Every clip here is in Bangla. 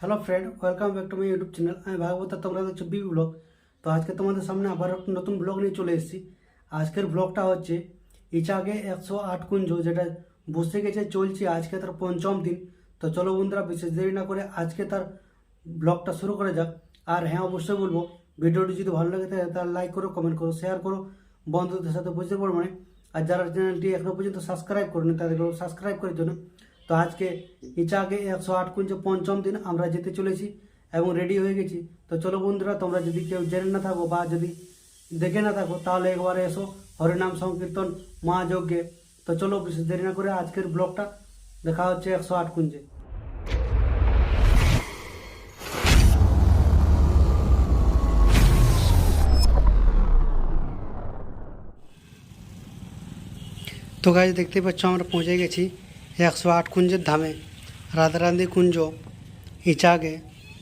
Hello friend welcome back to my YouTube channel আমি ভাগবত তোমরা দেখছ বি ব্লগ তো আজকে তোমাদের সামনে আবার একটা নতুন ব্লগ নিয়ে চলে এসেছি। আজকের ব্লগটা হচ্ছে ইচাগে একশো আট কুঞ্জ, যেটা বসে গেছে, চলছে আজকে তার পঞ্চম দিন। তো চলো বন্ধুরা, বিশেষ দেরি না করে আজকে তার ব্লগটা শুরু করা যাক। আর হ্যাঁ অবশ্যই বলব, ভিডিওটি যদি ভালো লাগে তাহলে লাইক করো কমেন্ট করো শেয়ার করো, বন্ধুদের সাথে বুঝতে পারব মানে। আর যারা চ্যানেলটি এখনও পর্যন্ত সাবস্ক্রাইব করেনি, তাদেরকে সাবস্ক্রাইব করার জন্য তো আজকে ইচাকে একশো আট কুঞ্জ পঞ্চম দিন আমরা যেতে চলেছি এবং রেডি হয়ে গেছি তো চলো বন্ধুরা তোমরা যদি কেউ জেনে না থাকো বা যদি দেখে না থাকো তাহলে একবারে এসো হরিনাম সংকীর্তন মহাযজ্ঞে তো চলো বিশেষ দেরি না করে আজকের ব্লগটা দেখা হচ্ছে একশো আট কুঞ্জে তো গাছ দেখতে পাচ্ছ আমরা পৌঁছে গেছি একশো আট কুঞ্জের ধামে রাধারান্ধি কুঞ্জ ইচাগে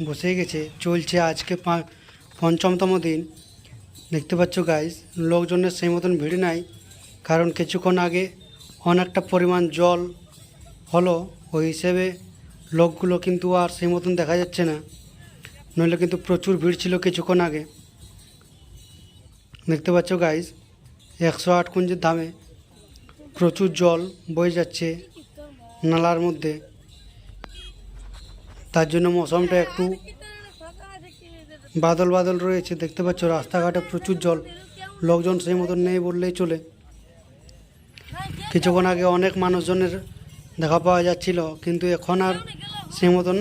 বসে গেছে। চলছে আজকে পঞ্চমতম দিন। দেখতে পাচ্ছ গাইজ লোকজনের সেই মতন ভিড় নাই। কারণ কিছুক্ষণ আগে অনেকটা পরিমাণ জল হলো। ওই হিসেবে লোকগুলো কিন্তু আর সেই মতন দেখা যাচ্ছে না। নইলে কিন্তু প্রচুর ভিড় ছিল কিছুক্ষণ আগে। দেখতে পাচ্ছ গাইজ একশো আট কুঞ্জের ধামে প্রচুর জল বয়ে যাচ্ছে। নালার মধ্যে। তার জন্য মৌসুমটা একটু বাদল বাদল রয়েছে। দেখতে পাচ্ছ, রাস্তাঘাটে প্রচুর জল। লোকজন সেই মতন নেই বললেই চলে। কিছুক্ষণ আগে অনেক মানুষজনের দেখা পাওয়া যাচ্ছিল, কিন্তু এখন আর সেই মতন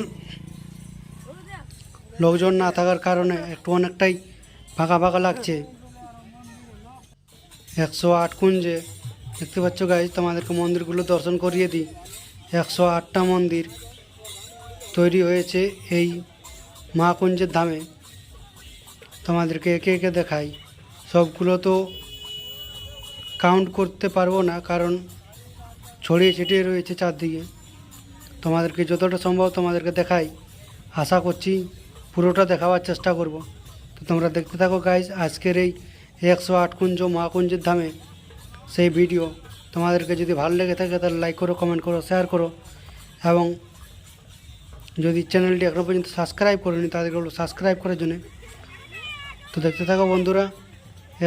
লোকজন না থাকার কারণে একটু অনেকটাই ফাঁকা ফাঁকা লাগছে। একশো আট কুঞ্জে। দেখতে পাচ্ছ গাইজ তোমাদেরকে মন্দিরগুলো দর্শন করিয়ে দিই। একশো আটটা মন্দির তৈরি হয়েছে এই মহাকুঞ্জের ধামে। তোমাদেরকে একে একে দেখাই। সবগুলো তো কাউন্ট করতে পারব না, কারণ ছড়িয়ে ছিটিয়ে রয়েছে চারদিকে। তোমাদেরকে যতটা সম্ভব তোমাদেরকে দেখাই। আশা করছি পুরোটা দেখাবার চেষ্টা করব। তো তোমরা দেখতে থাকো গাইজ আজকের এই একশো আট কুঞ্জ মহাকুঞ্জের ধামে সেই ভিডিও তোমাদেরকে যদি ভালো লেগে থাকে তাহলে লাইক করো কমেন্ট করো শেয়ার করো। এবং যদি চ্যানেলটি এখনও পর্যন্ত সাবস্ক্রাইব করেনি, তাদেরকে বলব সাবস্ক্রাইব করার জন্যে। তো দেখতে থাকো বন্ধুরা,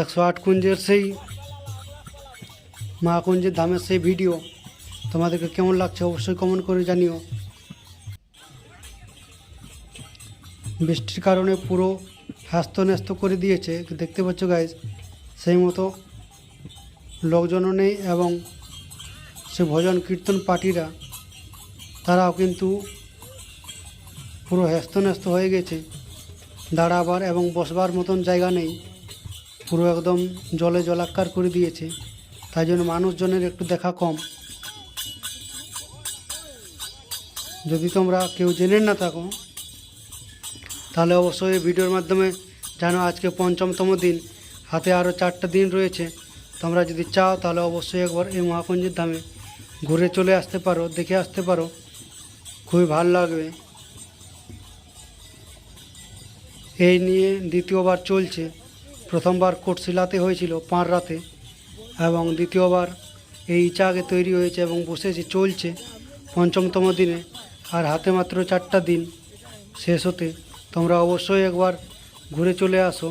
একশো আট কুঞ্জের সেই মহাকুঞ্জের ধামের সেই ভিডিও তোমাদেরকে কেমন লাগছে অবশ্যই কমেন্ট করে জানিও। বৃষ্টির কারণে পুরো হ্যাস্ত ন্যস্ত করে দিয়েছে। দেখতে পাচ্ছ গাইজ সেই মতো লোকজনও নেই এবং সে ভজন কীর্তন পার্টিরা, তারাও কিন্তু পুরো হ্যস্তন্যস্ত হয়ে গেছে। দাঁড়াবার এবং বসবার মতন জায়গা নেই। পুরো একদম জলে জলাক্কার করে দিয়েছে। তাই জন্য মানুষজনের একটু দেখা কম। যদি তোমরা কেউ জেনে না থাকো, তাহলে অবশ্যই ভিডিওর মাধ্যমে জানো আজকে পঞ্চমতম দিন। হাতে আরও চারটা দিন রয়েছে। তোমরা যদি চাও তাহলে অবশ্যই একবার এই মহাকুঞ্জের ধামে ঘুরে চলে আসতে পারো, দেখে আসতে পারো। খুবই ভালো লাগবে। এই নিয়ে দ্বিতীয়বার চলছে। প্রথমবার কোটশিলাতে হয়েছিল পাঁর রাতে এবং দ্বিতীয়বার এই ইচাগে তৈরি হয়েছে এবং বসেছে, চলছে পঞ্চমতম দিনে। আর হাতে মাত্র চারটা দিন শেষ হতে। তোমরা অবশ্যই একবার ঘুরে চলে আসো।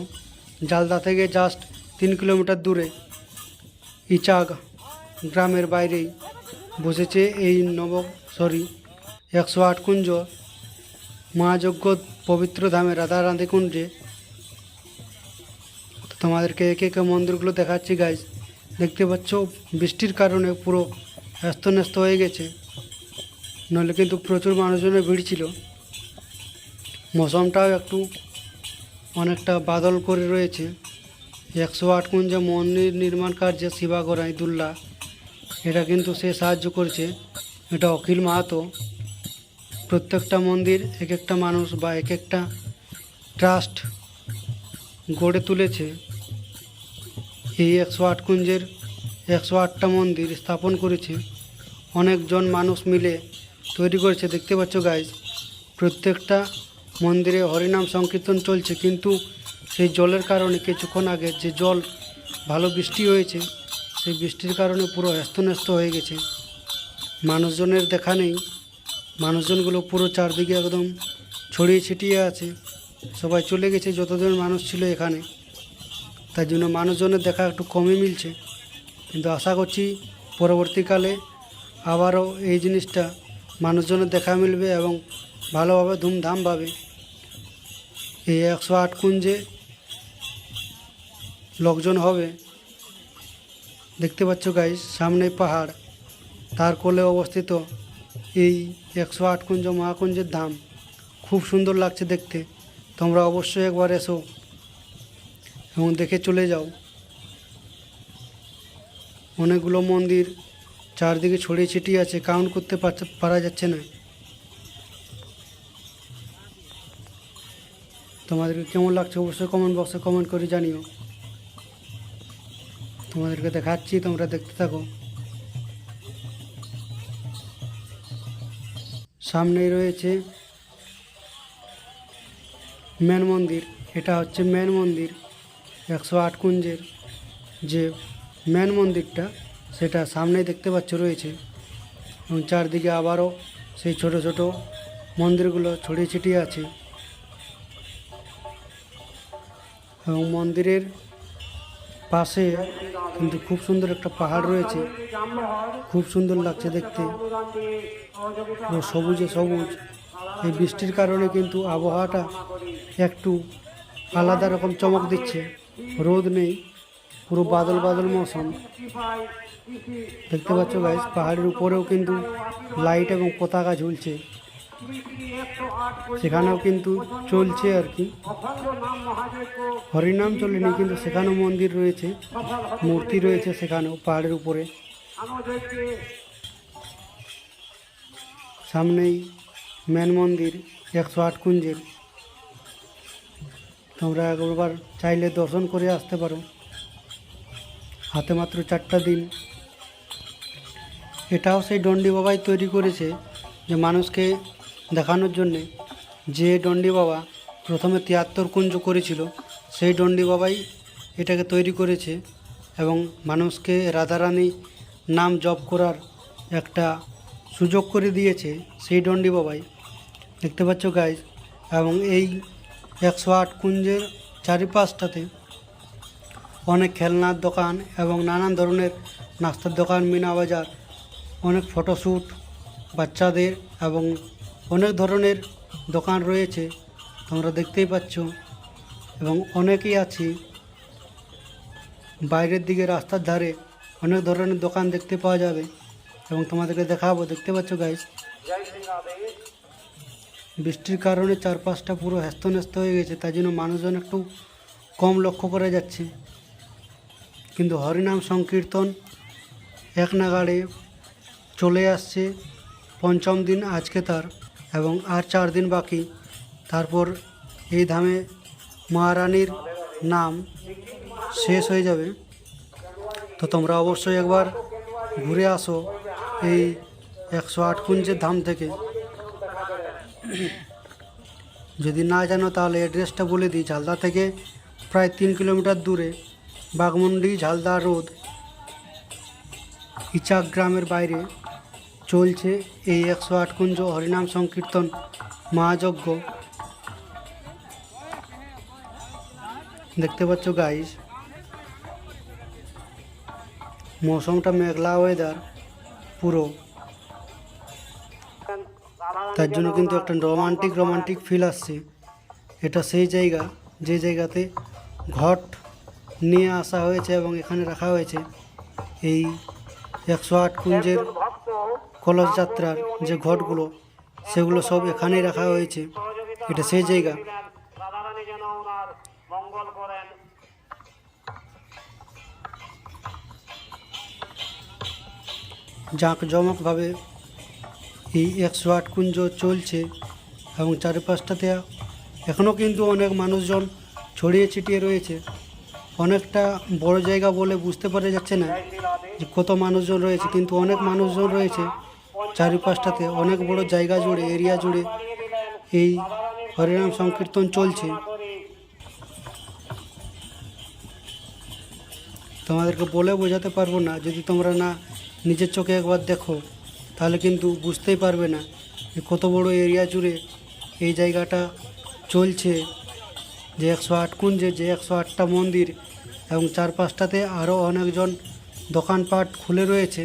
জালদা থেকে জাস্ট তিন কিলোমিটার দূরে। ইচাগ গ্রামের বাইরেই বসেছে এই নব সরি একশো আট কুঞ্জ। মহাযজ্ঞ পবিত্র ধামে রাধারাধি কুঞ্জে তো তোমাদেরকে একে একে মন্দিরগুলো দেখাচ্ছি গাইজ দেখতে পাচ্ছ, বৃষ্টির কারণে পুরো ব্যস্তন্যস্ত হয়ে গেছে। নইলে কিন্তু প্রচুর মানুষজনের ভিড় ছিল। মৌসুমটাও একটু অনেকটা বাদল করে রয়েছে। একশো আট কুঞ্জে মন্দির নির্মাণ কার্যে শিবা গড়াই দুল্লা এটা কিন্তু সে সাহায্য করছে। এটা অখিল মাহাতো। প্রত্যেকটা মন্দির এক একটা মানুষ বা এক একটা ট্রাস্ট গড়ে তুলেছে। এই একশো আট কুঞ্জের একশো আটটা মন্দির স্থাপন করেছে। অনেকজন মানুষ মিলে তৈরি করেছে। দেখতে পাচ্ছ গাইজ প্রত্যেকটা মন্দিরে হরিনাম সংকীর্তন চলছে, কিন্তু সেই জলের কারণে কিছুক্ষণ আগে যে জল, ভালো বৃষ্টি হয়েছে, সেই বৃষ্টির কারণে পুরো হ্যস্তন্যস্ত হয়ে গেছে। মানুষজনের দেখা নেই, মানুষজনগুলো পুরো চারদিকে একদম ছড়িয়ে ছিটিয়ে আছে, সবাই চলে গেছে, যতজন মানুষ ছিল এখানে। তার জন্য মানুষজনের দেখা একটু কমই মিলছে, কিন্তু আশা করছি পরবর্তীকালে আবারও এই জিনিসটা মানুষজনের দেখা মিলবে এবং ভালোভাবে ধুমধামভাবে এই একশো আট কুঞ্জে লোকজন হবে। দেখতে পাচ্ছ গাইস সামনে পাহাড়। তার কোলে অবস্থিত এই একশো আট কুঞ্জ, মহাকুঞ্জের ধাম। খুব সুন্দর লাগছে দেখতে। তোমরা অবশ্যই একবার এসো এবং দেখে চলে যাও। অনেকগুলো মন্দির, চারদিকে ছড়িয়ে ছিটিয়ে আছে কাউন্ট করতে পারা যাচ্ছে না। তোমাদেরকে কেমন লাগছে অবশ্যই কমেন্ট বক্সে কমেন্ট করে জানিও। তোমাদেরকে দেখাচ্ছি, তোমরা দেখতে থাকো। সামনেই রয়েছে মেন মন্দির। এটা হচ্ছে মেন মন্দির, একশো আট কুঞ্জের যে মেন মন্দিরটা, সেটা সামনেই দেখতে পাচ্ছ রয়েছে। এবং চারদিকে আবারও সেই ছোট ছোট মন্দিরগুলো ছড়িয়ে ছিটিয়ে আছে। এবং মন্দিরের পাশে কিন্তু খুব সুন্দর একটা পাহাড় রয়েছে। খুব সুন্দর লাগছে দেখতে। সবুজে সবুজ। এই বৃষ্টির কারণে কিন্তু আবহাওয়াটা একটু আলাদা রকম চমক দিচ্ছে। রোদ নেই, পুরো বাদল বাদল মৌসুম। দেখতে পাচ্ছ গাইজ পাহাড়ের উপরেও কিন্তু লাইট এবং পতাকা ঝুলছে। সেখানেও কিন্তু চলছে আর কি। হরিনাম চলেনি, কিন্তু সেখানেও মন্দির রয়েছে, মূর্তি রয়েছে সেখানেও, পাহাড়ের উপরে। সামনেই মেন মন্দির, একশো আট কুঞ্জের। তোমরা একবার চাইলে দর্শন করে আসতে পারো। হাতে মাত্র চারটা দিন। এটাও সেই ডন্ডি বাবাই তৈরি করেছে যে মানুষকে দেখানোর জন্যে যে ডন্ডি বাবা প্রথমে তিয়াত্তর কুঞ্জ করেছিল, সেই ডন্ডি বাবাই এটাকে তৈরি করেছে এবং মানুষকে রাধারানী নাম জপ করার একটা সুযোগ করে দিয়েছে সেই ডন্ডি বাবাই। দেখতে পাচ্ছ গাইজ এবং এই একশো আট কুঞ্জের চারিপাশটাতে অনেক খেলনার দোকান এবং নানান ধরনের নাস্তার দোকান, মিনা বাজার, অনেক ফটোশ্যুট বাচ্চাদের এবং অনেক ধরনের দোকান রয়েছে, তোমরা দেখতেই পাচ্ছ। এবং অনেকেই আছে। বাইরের দিকে রাস্তার ধারে অনেক ধরনের দোকান দেখতে পাওয়া যাবে এবং তোমাদেরকে দেখাবো। দেখতে পাচ্ছ গাইস বৃষ্টির কারণে চারপাশটা পুরো হ্যাস্তন্যস্ত হয়ে গেছে, তাই জন্য মানুষজন একটু কম লক্ষ্য করা যাচ্ছে। কিন্তু হরিনাম সংকীর্তন এক নাগাড়ে চলে আসছে, পঞ্চম দিন আজকে তার। এবং আর চার দিন বাকি। তারপর এই ধামে মহারানীর নাম শেষ হয়ে যাবে। তো তোমরা অবশ্যই একবার ঘুরে আসো এই একশো আট কুঞ্জের ধাম থেকে। যদি না জানো তাহলে অ্যাড্রেসটা বলে দিই। ঝালদা থেকে প্রায় তিন কিলোমিটার দূরে বাগমুন্ডি ঝালদা রোড, ইচাক গ্রামের বাইরে। চলছে এই একশো আট কুঞ্জ হরিনাম সংকীর্তন মহাযজ্ঞ। দেখতে পাচ্ছ গাইস মৌসুমটা মেঘলা ওয়েদার পুরো। তার জন্য কিন্তু একটা রোমান্টিক রোমান্টিক ফিল আসছে। এটা সেই জায়গা, যে জায়গাতে ঘট নিয়ে আসা হয়েছে এবং এখানে রাখা হয়েছে এই একশো আট কুঞ্জের কলস যাত্রার যে ঘটগুলো, সেগুলো সব এখানেই রাখা হয়েছে। এটা সেই জায়গা। জাঁকজমকভাবে এই একশো আট কুঞ্জ চলছে এবং চারিপাশটাতে এখনও কিন্তু অনেক মানুষজন ছড়িয়ে ছিটিয়ে রয়েছে। অনেকটা বড় জায়গা বলে বুঝতে পারা যাচ্ছে না যে কত মানুষজন রয়েছে, কিন্তু অনেক মানুষজন রয়েছে চারিপাশটাতে। অনেক বড় জায়গা জুড়ে, এরিয়া জুড়ে এই হরিনাম সংকীর্তন চলছে। তোমাদেরকে বলে বোঝাতে পারব না, যদি তোমরা না নিজের চোখে একবার দেখো, তাহলে কিন্তু বুঝতেই পারবে না যে কত বড় এরিয়া জুড়ে এই জায়গাটা চলছে। যে একশো আট কুঞ্জে, যে একশো আটটা মন্দির এবং চারপাশটাতে আরও অনেকজন দোকানপাট খুলে রয়েছে।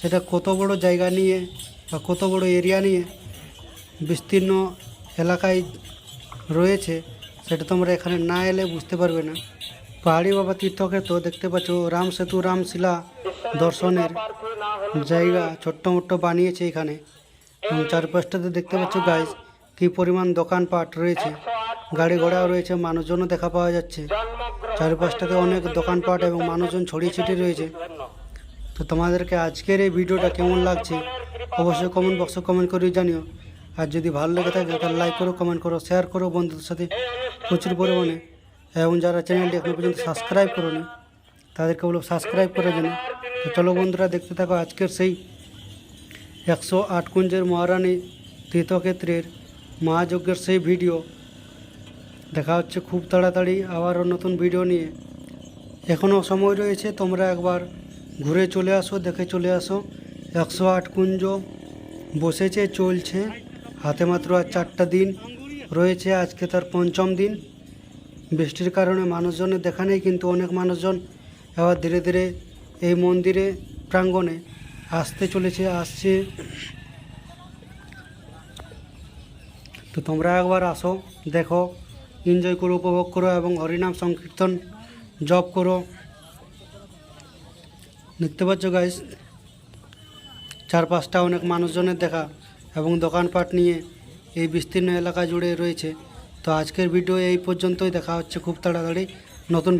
সেটা কত বড় জায়গা নিয়ে বা কত বড় এরিয়া নিয়ে বিস্তীর্ণ এলাকায় রয়েছে, সেটা তোমরা এখানে না এলে বুঝতে পারবে না। পাহাড়ি বাবা তীর্থক্ষেত্র দেখতে পাচ্ছ, রাম সেতু রামশিলা দর্শনের জায়গা, ছোট্ট মোট্ট বানিয়েছে এখানে। এবং চারপাশটাতে দেখতে পাচ্ছ গাইজ কী পরিমাণ দোকানপাট রয়েছে। গাড়ি ঘোড়াও রয়েছে, মানুষজনও দেখা পাওয়া যাচ্ছে। চারপাশটাতে অনেক দোকানপাট এবং মানুষজন ছড়িয়ে ছিটিয়ে রয়েছে। তো তোমাদেরকে আজকের এই ভিডিওটা কেমন লাগছে, অবশ্যই কমেন্ট বক্সে কমেন্ট করে জানিও। আর যদি ভালো লেগে থাকে, তাহলে লাইক করো কমেন্ট করো শেয়ার করো বন্ধুদের সাথে প্রচুর পরিমাণে। এবং যারা চ্যানেলটি এখনও পর্যন্ত সাবস্ক্রাইব করোনি, তাদেরকে বলো সাবস্ক্রাইব করে জন্য তো চলো বন্ধুরা, দেখতে থাকো আজকের সেই একশো আট কুঞ্জের মহারানী তীর্থক্ষেত্রের মহাযজ্ঞের সেই ভিডিও। দেখা হচ্ছে খুব তাড়াতাড়ি আবারও নতুন ভিডিও নিয়ে। এখনও সময় রয়েছে, তোমরা একবার ঘুরে চলে আসো, দেখে চলে আসো। একশো আট কুঞ্জ বসেছে, চলছে। হাতে মাত্র আর চারটা দিন রয়েছে, আজকে তার পঞ্চম দিন। বৃষ্টির কারণে মানুষজনের দেখা নেই, কিন্তু অনেক মানুষজন এবার ধীরে ধীরে এই মন্দিরে প্রাঙ্গণে আসতে চলেছে, আসছে। তো তোমরা একবার আসো, দেখো। এনজয় করো, উপভোগ করো এবং হরিনাম সংকীর্তন, জপ করো। দেখতে পাচ্ছ গাইস চারপাশটা অনেক মানুষজনের দেখা এবং দোকানপাট নিয়ে এই বিস্তীর্ণ এলাকা জুড়ে রয়েছে। তো আজকের ভিডিও এই পর্যন্তই, দেখা হচ্ছে খুব তাড়াতাড়ি। নতুন